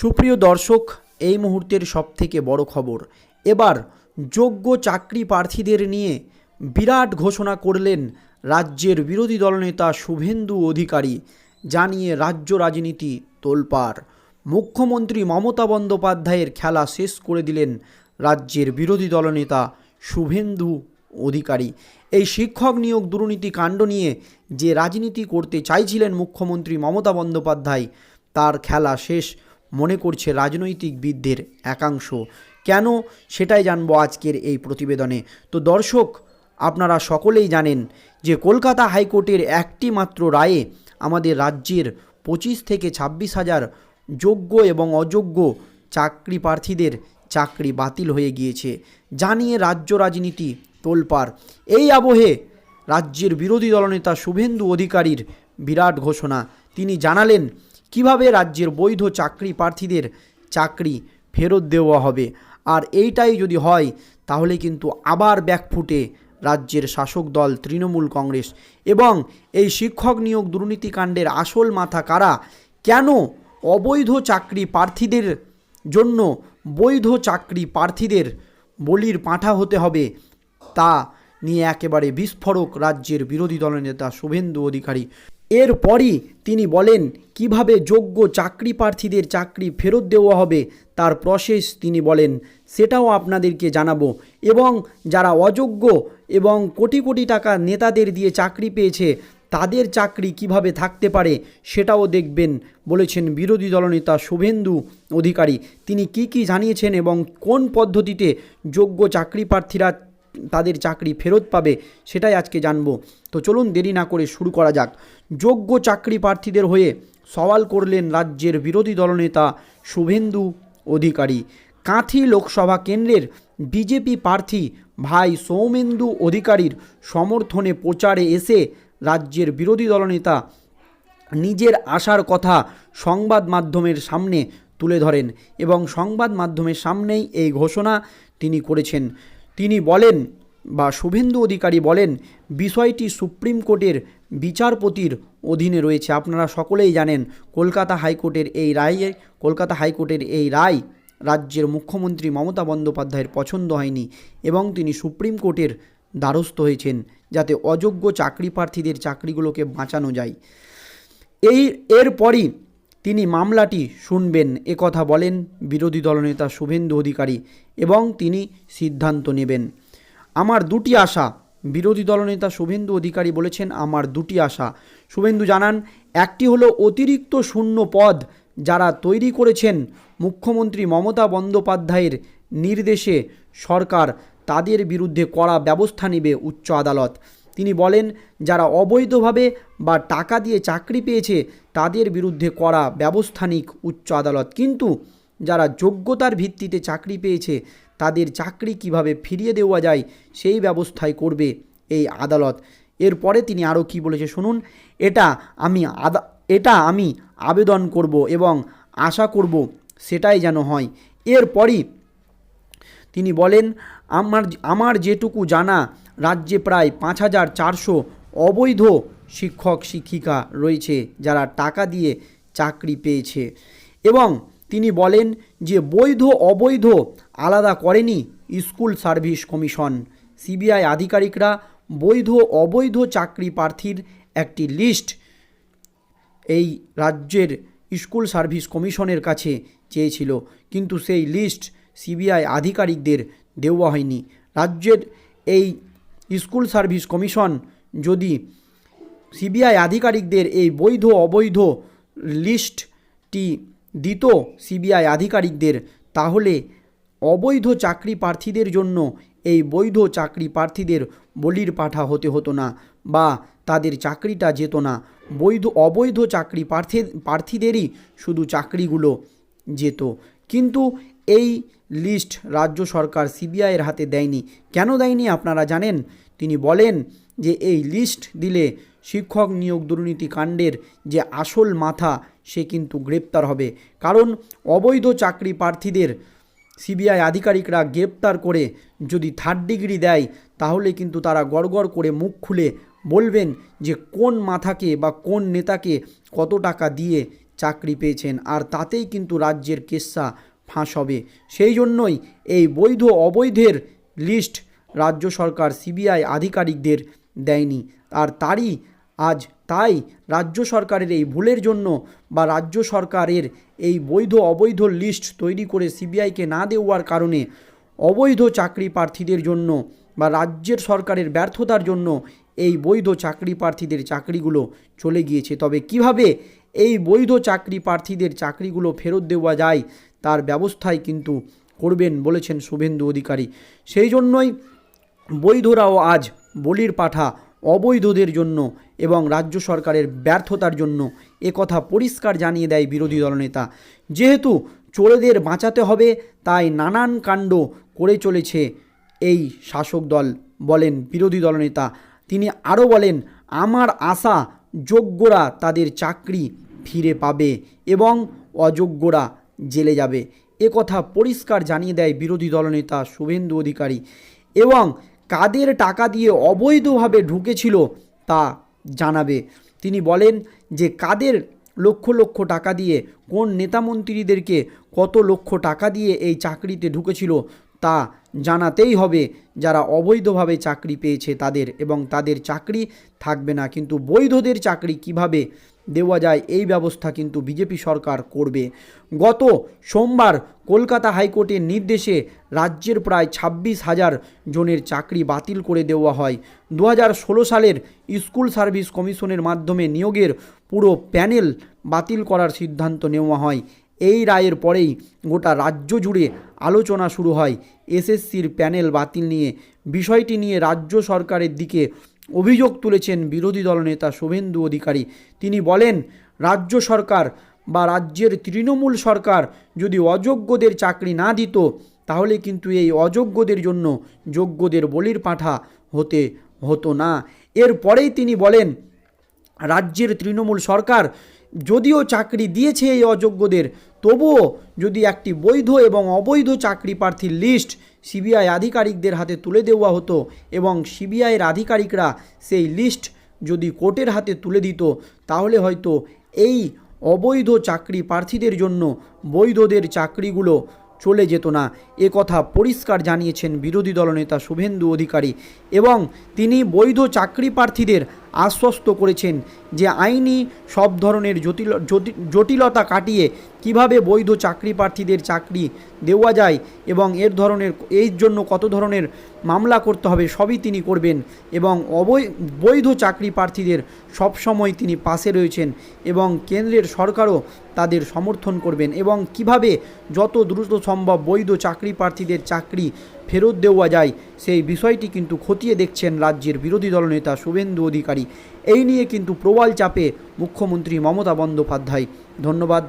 সুপ্রিয় দর্শক, এই মুহূর্তের সবথেকে বড় খবর। এবার যোগ্য চাকরি প্রার্থীদের নিয়ে বিরাট ঘোষণা করলেন রাজ্যের বিরোধী দলনেতা শুভেন্দু অধিকারী, জানিয়ে রাজ্য রাজনীতি তোলপাড়। মুখ্যমন্ত্রী মমতা বন্দ্যোপাধ্যায়ের খেলা শেষ করে দিলেন রাজ্যের বিরোধী দলনেতা শুভেন্দু অধিকারী। এই শিক্ষক নিয়োগ দুর্নীতি কাণ্ড নিয়ে যে রাজনীতি করতে চাইছিলেন মুখ্যমন্ত্রী মমতা বন্দ্যোপাধ্যায়, তার খেলা শেষ মনে করছে রাজনৈতিক রাজনৈতিকবিদদের একাংশ। কেন? সেটাই জানব আজকের এই প্রতিবেদনে। তো দর্শক, আপনারা সকলেই জানেন যে কলকাতা হাইকোর্টের একটি মাত্র রায়ে আমাদের রাজ্যের পঁচিশ থেকে ছাব্বিশ হাজার যোগ্য এবং অযোগ্য চাকরি প্রার্থীদের চাকরি বাতিল হয়ে গিয়েছে। জানিয়ে রাজ্য রাজনীতি তোলপাড়। এই আবহে রাজ্যের বিরোধী দলনেতা শুভেন্দু অধিকারীর বিরাট ঘোষণা। তিনি জানালেন কীভাবে রাজ্যের বৈধ চাকরি প্রার্থীদের চাকরি ফেরত দেওয়া হবে? আর এইটাই যদি হয়, তাহলে কিন্তু আবার ব্যাকফুটে রাজ্যের শাসক দল তৃণমূল কংগ্রেস। এবং এই শিক্ষক নিয়োগ দুর্নীতিকাণ্ডের আসল মাথা কারা? কেন অবৈধ চাকরি প্রার্থীদের জন্য বৈধ চাকরি প্রার্থীদের বলির পাঁঠা হতে হবে? তা নিয়ে একেবারে বিস্ফোরক রাজ্যের বিরোধী দলনেতা শুভেন্দু অধিকারী। এরপরই তিনি বলেন, কীভাবে যোগ্য চাকরি প্রার্থীদের চাকরি ফেরত দেওয়া হবে তার প্রসেস তিনি বলেন, সেটাও আপনাদেরকে জানাব। এবং যারা অযোগ্য এবং কোটি কোটি টাকা নেতাদের দিয়ে চাকরি পেয়েছে, তাদের চাকরি কীভাবে থাকতে পারে সেটাও দেখবেন, বলেছেন বিরোধী দলনেতা শুভেন্দু অধিকারী। তিনি কি কি জানিয়েছেন এবং কোন পদ্ধতিতে যোগ্য চাকরি প্রার্থীরা তাদের চাকরি ফেরত পাবে, সেটাই আজকে জানব। তো চলুন দেরি না করে শুরু করা যাক। যোগ্য চাকরি প্রার্থীদের হয়ে সওয়াল করলেন রাজ্যের বিরোধী দলনেতা শুভেন্দু অধিকারী। কাঁথি লোকসভা কেন্দ্রের বিজেপি প্রার্থী ভাই সৌমেন্দু অধিকারীর সমর্থনে প্রচারে এসে রাজ্যের বিরোধী দলনেতা নিজের আশার কথা সংবাদ মাধ্যমের সামনে তুলে ধরেন এবং সংবাদ মাধ্যমের সামনেই এই ঘোষণা তিনি করেছেন। তিনি বলেন বা শুভেন্দু অধিকারী বলেন, বিষয়টি সুপ্রিম কোর্টের বিচারপতির অধীনে রয়েছে। আপনারা সকলেই জানেন, কলকাতা হাইকোর্টের এই রায়ে, কলকাতা হাইকোর্টের এই রায় রাজ্যের মুখ্যমন্ত্রী মমতা বন্দ্যোপাধ্যায়ের পছন্দ হয়নি এবং তিনি সুপ্রিম কোর্টের দ্বারস্থ হয়েছেন যাতে অযোগ্য চাকরি প্রার্থীদের চাকরিগুলোকে বাঁচানো যায়। এই, এরপরই তিনি মামলাটি শুনবেন একথা বলেন বিরোধী দলনেতা শুভেন্দু অধিকারী এবং তিনি সিদ্ধান্ত নেবেন। আমার দুটি আশা, বিরোধী দলনেতা শুভেন্দু অধিকারী বলেছেন আমার দুটি আশা। শুভেন্দু জানান, একটি হলো অতিরিক্ত শূন্য পদ যারা তৈরি করেছেন মুখ্যমন্ত্রী মমতা বন্দ্যোপাধ্যায়ের নির্দেশে সরকার, তাদের বিরুদ্ধে কড়া ব্যবস্থা নেবে উচ্চ আদালত। তিনি বলেন, যারা অবৈধভাবে বা টাকা দিয়ে চাকরি পেয়েছে, তাদের বিরুদ্ধে করা ব্যবস্থা নিক উচ্চ আদালত। কিন্তু যারা যোগ্যতার ভিত্তিতে চাকরি পেয়েছে, তাদের চাকরি কীভাবে ফিরিয়ে দেওয়া যায়, সেই ব্যবস্থাই করবে এই আদালত। এরপরে তিনি আরও কি বলেছে শুনুন, এটা আমি আদা, এটা আমি আবেদন করব এবং আশা করব সেটাই যেন হয়। এরপরই তিনি বলেন আমার আমার যেটুকু জানা, রাজ্যে প্রায় পাঁচ হাজার চারশো অবৈধ শিক্ষক, শিক্ষিকা রয়েছে যারা টাকা দিয়ে চাকরি পেয়েছে। এবং তিনি বলেন যে, বৈধ, অবৈধ আলাদা করেনি স্কুল সার্ভিস কমিশন। সিবিআই আধিকারিকরা বৈধ, অবৈধ চাকরি প্রার্থীর একটি লিস্ট এই রাজ্যের স্কুল সার্ভিস কমিশনের কাছে চেয়েছিল। কিন্তু সেই লিস্ট সিবিআই আধিকারিকদের দেওয়া হয়নি রাজ্যের এই স্কুল সার্ভিস কমিশন যদি সিবিআই আধিকারিকদের এই বৈধ অবৈধ লিস্টটি দিত সিবিআই আধিকারিকদের, তাহলে অবৈধ চাকরি প্রার্থীদের জন্য এই বৈধ চাকরি প্রার্থীদের বলির পাঠা হতে হতো না বা তাদের চাকরিটা যেত না। বৈধ, অবৈধ চাকরি প্রার্থী, প্রার্থীদেরই শুধু চাকরিগুলো যেত। কিন্তু এই লিস্ট রাজ্য সরকার সিবিআইয়ের হাতে দেয়নি। কেন দেয়নি আপনারা জানেন? তিনি বলেন যে এই লিস্ট দিলে শিক্ষক নিয়োগ দুর্নীতি কাণ্ডের যে আসল মাথা, সে কিন্তু গ্রেপ্তার হবে। কারণ অবৈধ চাকরি প্রার্থীদের সিবিআই আধিকারিকরা গ্রেপ্তার করে যদি থার্ড ডিগ্রি দেয়, তাহলে কিন্তু তারা গড়গড় করে মুখ খুলে বলবেন যে কোন মাথাকে বা কোন নেতাকে কত টাকা দিয়ে চাকরি পেয়েছেন। আর তাতেই কিন্তু রাজ্যের কেসা ফাঁস হবে। সেই জন্যই এই বৈধ অবৈধের লিস্ট রাজ্য সরকার সিবিআই আধিকারিকদের দেয়নি। আর তারই আজ তাই রাজ্য সরকারের এই ভুলের জন্য বা রাজ্য সরকারের এই বৈধ অবৈধ লিস্ট তৈরি করে সিবিআইকে না দেওয়ার কারণে অবৈধ চাকরি প্রার্থীদের জন্য বা রাজ্যের সরকারের ব্যর্থতার জন্য এই বৈধ চাকরি প্রার্থীদের চাকরিগুলো চলে গিয়েছে। তবে কীভাবে এই বৈধ চাকরি প্রার্থীদের চাকরিগুলো ফেরত দেওয়া যায় তার ব্যবস্থাই কিন্তু করবেন বলেছেন শুভেন্দু অধিকারী। সেই জন্যই বৈধরাও আজ বলির পাঠা অবৈধদের জন্য এবং রাজ্য সরকারের ব্যর্থতার জন্য একথা পরিষ্কার জানিয়ে দেয় বিরোধী দলনেতা। যেহেতু চোরেদের বাঁচাতে হবে, তাই নানান কাণ্ড করে চলেছে এই শাসক দল বলেন বিরোধী দলনেতা। তিনি আরও বলেন, আমার আশা, যোগ্যরা তাদের চাকরি ফিরে পাবে এবং অযোগ্যরা জেলে যাবে। এ কথা পরিষ্কার জানিয়ে দেয় বিরোধী দলনেতা শুভেন্দু অধিকারী। এবং কাদের টাকা দিয়ে অবৈধভাবে ঢুকেছিল তা জানাবে। তিনি বলেন যে, কাদের লক্ষ লক্ষ টাকা দিয়ে, কোন নেতামন্ত্রীদেরকে কত লক্ষ টাকা দিয়ে এই চাকরিতে ঢুকেছিল তা জানাতেই হবে। যারা অবৈধভাবে চাকরি পেয়েছে তাদের এবং তাদের চাকরি থাকবে না। কিন্তু বৈধদের চাকরি কীভাবে দেওয়া যায়, এই ব্যবস্থা কিন্তু বিজেপি সরকার করবে। গত সোমবার কলকাতা হাইকোর্টের নির্দেশে রাজ্যের প্রায় ছাব্বিশ হাজার জনের চাকরি বাতিল করে দেওয়া হয়। দু হাজার ষোলো সালের স্কুল সার্ভিস কমিশনের মাধ্যমে নিয়োগের পুরো প্যানেল বাতিল করার সিদ্ধান্ত নেওয়া হয়। এই রায়ের পরেই গোটা রাজ্য জুড়ে আলোচনা শুরু হয়। এসএসসির প্যানেল বাতিল নিয়ে। বিষয়টি নিয়ে রাজ্য সরকারের দিকে অভিযোগ তুলেছেন বিরোধী দলনেতা শুভেন্দু অধিকারী। তিনি বলেন, রাজ্য সরকার বা রাজ্যের তৃণমূল সরকার যদি অযোগ্যদের চাকরি না দিত, তাহলে কিন্তু এই অযোগ্যদের জন্য যোগ্যদের বলির পাঠা হতে হতো না। এরপরেই তিনি বলেন, রাজ্যের তৃণমূল সরকার যদিও চাকরি দিয়েছে এই অযোগ্যদের, তবুও যদি একটি বৈধ এবং অবৈধ চাকরি প্রার্থীর লিস্ট সিবিআই আধিকারিকদের হাতে তুলে দেওয়া হতো এবং সিবিআইয়ের আধিকারিকরা সেই লিস্ট যদি কোর্টের হাতে তুলে দিত, তাহলে হয়তো এই অবৈধ চাকরি প্রার্থীদের জন্য বৈধদের চাকরিগুলো চলে যেত না। এ কথা পরিষ্কার জানিয়েছেন বিরোধী দলনেতা শুভেন্দু অধিকারী এবং তিনি বৈধ চাকরি প্রার্থীদের আশ্বস্ত করেছেন যে আইনি সব ধরনের জটিল জটিলতা কাটিয়ে কীভাবে বৈধ চাকরি প্রার্থীদের চাকরি দেওয়া যায় এবং এর ধরনের এর জন্য কত ধরনের মামলা করতে হবে সবই তিনি করবেন এবং অবৈ বৈধ চাকরি প্রার্থীদের সবসময় তিনি পাশে রয়েছেন এবং কেন্দ্রের সরকারও তাদের সমর্থন করবেন এবং কীভাবে যত দ্রুত সম্ভব বৈধ চাকরি প্রার্থীদের চাকরি ফেরত দেওয়া যায়। সেই বিষয়টি কিন্তু খতিয়ে দেখছেন রাজ্যের বিরোধী দলনেতা শুভেন্দু অধিকারী। এই নিয়ে কিন্তু প্রবাল চাপে মুখ্যমন্ত্রী মমতা বন্দ্যোপাধ্যায়। ধন্যবাদ।